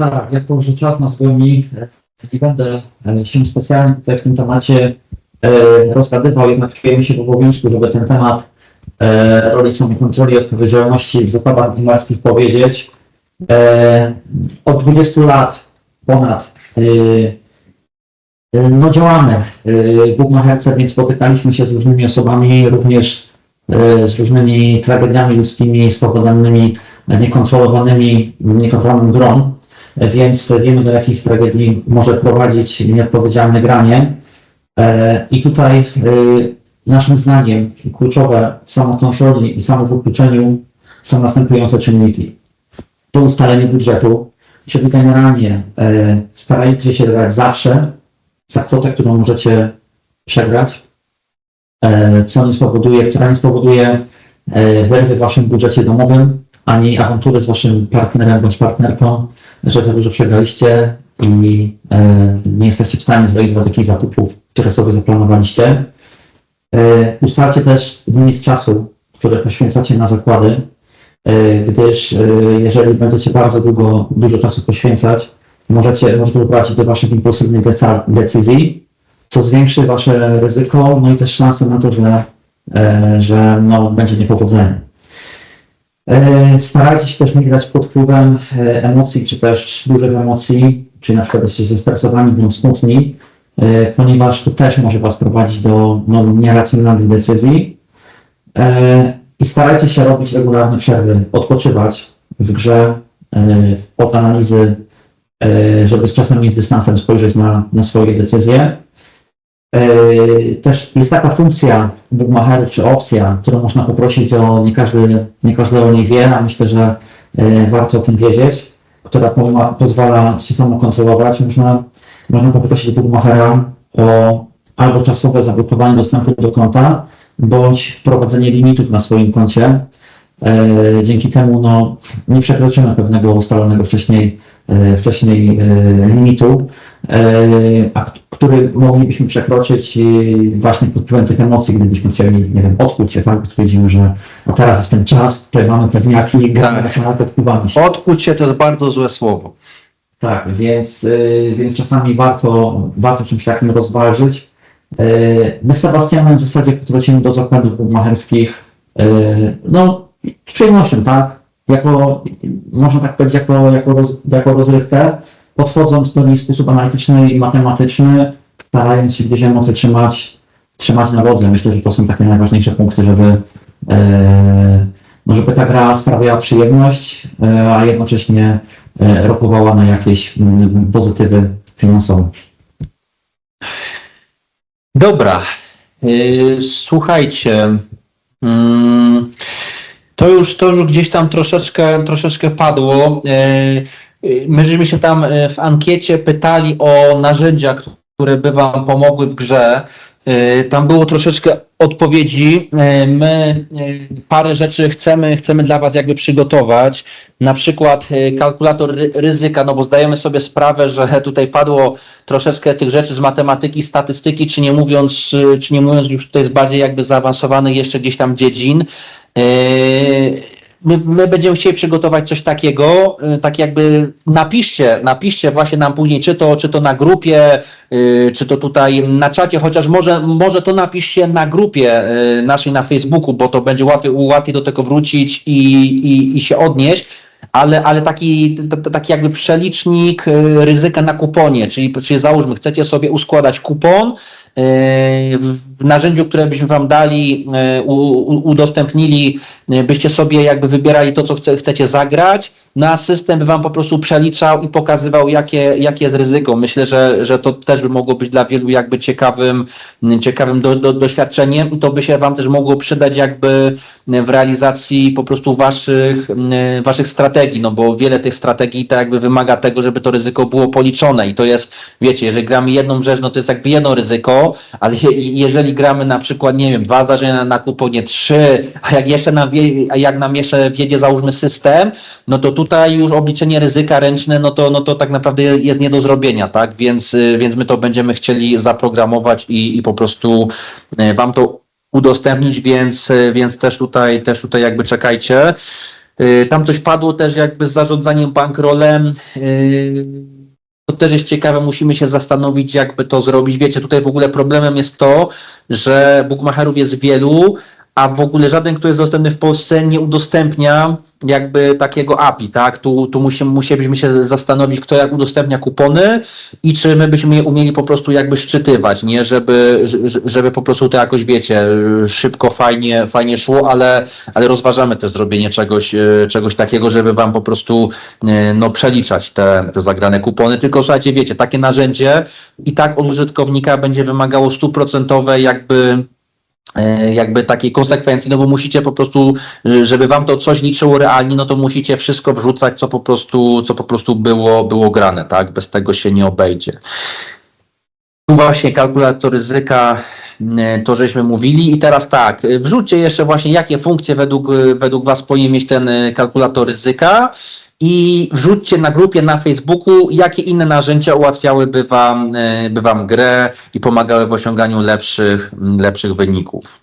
Tak, jak położę czas na zwolni, nie będę e, się specjalnie tutaj w tym temacie e, rozgadywał, jednak czujemy się w obowiązku, żeby ten temat e, roli samokontroli i odpowiedzialności w zakładach winiarskich powiedzieć. Od 20 lat ponad no działamy w Bugmacherce, więc spotykaliśmy się z różnymi osobami, również z różnymi tragediami ludzkimi spowodowanymi niekontrolowanymi, niekontrolowanym grą, więc wiemy do jakich tragedii może prowadzić nieodpowiedzialne granie. E, I tutaj e, naszym zdaniem kluczowe w samokontroli i samowykluczeniu są następujące czynniki. To ustalenie budżetu, czyli generalnie e, starajcie się grać zawsze za kwotę, którą możecie przegrać, co nie spowoduje, która nie spowoduje wyrwy w waszym budżecie domowym, ani awantury z waszym partnerem bądź partnerką, że za dużo przegraliście i e, nie jesteście w stanie zrealizować jakichś zakupów, które sobie zaplanowaliście. E, ustalcie też limit czasu, który poświęcacie na zakłady, e, gdyż jeżeli będziecie bardzo długo, dużo czasu poświęcać, możecie, może to doprowadzić do waszych impulsywnych decyzji, co zwiększy wasze ryzyko, no i też szanse na to, że, że no, będzie niepowodzenie. E, Starajcie się też nie grać pod wpływem e, emocji, czy też dużych emocji, czy na przykład jesteście zestresowani bądź smutni, e, ponieważ to też może Was prowadzić do no, nieracjonalnych decyzji. I starajcie się robić regularne przerwy, odpoczywać w grze od analizy, żeby z czasem i z dystansem spojrzeć na, na swoje decyzje. E, Też jest taka funkcja bookmacherów, czy opcja, którą można poprosić o, nie każdy, nie każdy o niej wie, a myślę, że e, warto o tym wiedzieć, która pozwala się samokontrolować. Można, można poprosić bookmachera o albo czasowe zablokowanie dostępu do konta, bądź wprowadzenie limitów na swoim koncie. E, Dzięki temu no, nie przekroczymy pewnego ustalonego wcześniej, wcześniej limitu, a k- który moglibyśmy przekroczyć e, właśnie pod wpływem tych emocji, gdybyśmy chcieli, nie wiem, odkuć się, tak? Stwierdzimy, że no teraz jest ten czas, tutaj mamy pewniaki, gramy Tak. tak. odpływamy się. Odkuć się to jest bardzo złe słowo. Tak, więc, y, więc czasami warto, warto czymś takim rozważyć. My z Sebastianem w zasadzie podchodzimy do zakładów bukmacherskich y, no, z przyjemnością, tak? Jako, można tak powiedzieć, jako, jako, roz, jako rozrywkę, podchodząc do niej w sposób analityczny i matematyczny, starając się gdzieś emocje trzymać, trzymać na wodze. Myślę, że to są takie najważniejsze punkty, żeby, e, no żeby ta gra sprawiała przyjemność, e, a jednocześnie e, rokowała na jakieś mm, pozytywy finansowe. Dobra. Yy, słuchajcie. Mm, to już, to już gdzieś tam troszeczkę, troszeczkę padło. Yy, my żeśmy się tam yy, w ankiecie pytali o narzędzia, które by Wam pomogły w grze. Yy, Tam było troszeczkę odpowiedzi. My parę rzeczy chcemy, chcemy dla Was jakby przygotować. Na przykład kalkulator ry- ryzyka, no bo zdajemy sobie sprawę, że tutaj padło troszeczkę tych rzeczy z matematyki, statystyki, czy nie mówiąc, y, czy nie mówiąc już tutaj z bardziej jakby zaawansowanych jeszcze gdzieś tam dziedzin. My, my będziemy chcieli przygotować coś takiego, y, tak jakby napiszcie, napiszcie właśnie nam później, czy to, czy to na grupie, y, czy to tutaj na czacie, chociaż może, może to napiszcie na grupie y, naszej na Facebooku, bo to będzie łatwiej, łatwiej do tego wrócić i, i, i się odnieść. Ale, ale taki, taki jakby przelicznik ryzyka na kuponie, czyli, czyli załóżmy, chcecie sobie uskładać kupon, w w narzędziu, które byśmy Wam dali, y, u, udostępnili, y, byście sobie jakby wybierali to, co chce, chcecie zagrać, no a system by Wam po prostu przeliczał i pokazywał, jakie, jakie jest ryzyko. Myślę, że, że to też by mogło być dla wielu jakby ciekawym, ciekawym do, do, doświadczeniem i to by się Wam też mogło przydać jakby w realizacji po prostu Waszych, waszych strategii, no bo wiele tych strategii tak jakby wymaga tego, żeby to ryzyko było policzone i to jest, wiecie, jeżeli gramy jedną rzecz, no to jest jakby jedno ryzyko, ale je, jeżeli gramy na przykład, nie wiem, dwa zdarzenia na, kuponie, trzy, a jak jeszcze nam, wie, a jak nam jeszcze wiedzie załóżmy system, no to tutaj już obliczenie ryzyka ręczne, no to, no to tak naprawdę jest nie do zrobienia, tak, więc, y, więc my to będziemy chcieli zaprogramować i, i po prostu y, Wam to udostępnić, więc, więc też tutaj, też tutaj jakby czekajcie. Y, Tam coś padło też jakby z zarządzaniem bankrolem. To też jest ciekawe, musimy się zastanowić, jakby to zrobić. Wiecie, tutaj w ogóle problemem jest to, że bookmacherów jest wielu, a w ogóle żaden, kto jest dostępny w Polsce, nie udostępnia jakby takiego API, tak? Tu, tu musimy, musielibyśmy się zastanowić, kto jak udostępnia kupony i czy my byśmy je umieli po prostu jakby szczytywać, nie? Żeby, żeby po prostu to jakoś, wiecie, szybko, fajnie, fajnie szło, ale, ale rozważamy też zrobienie czegoś, e, czegoś takiego, żeby wam po prostu e, no, przeliczać te, te zagrane kupony. Tylko słuchajcie, wiecie, takie narzędzie i tak od użytkownika będzie wymagało stuprocentowej jakby jakby takiej konsekwencji, no bo musicie po prostu, e, żeby wam to coś liczyło realnie, no to musicie wszystko wrzucać, co po prostu, co po prostu było, było grane, tak? Bez tego się nie obejdzie. Właśnie kalkulator ryzyka, e, to żeśmy mówili i teraz tak, e, wrzućcie jeszcze właśnie jakie funkcje według, e, według was powinien mieć ten kalkulator ryzyka i wrzućcie na grupie na Facebooku, jakie inne narzędzia ułatwiałyby wam, by wam grę i pomagały w osiąganiu lepszych, lepszych wyników.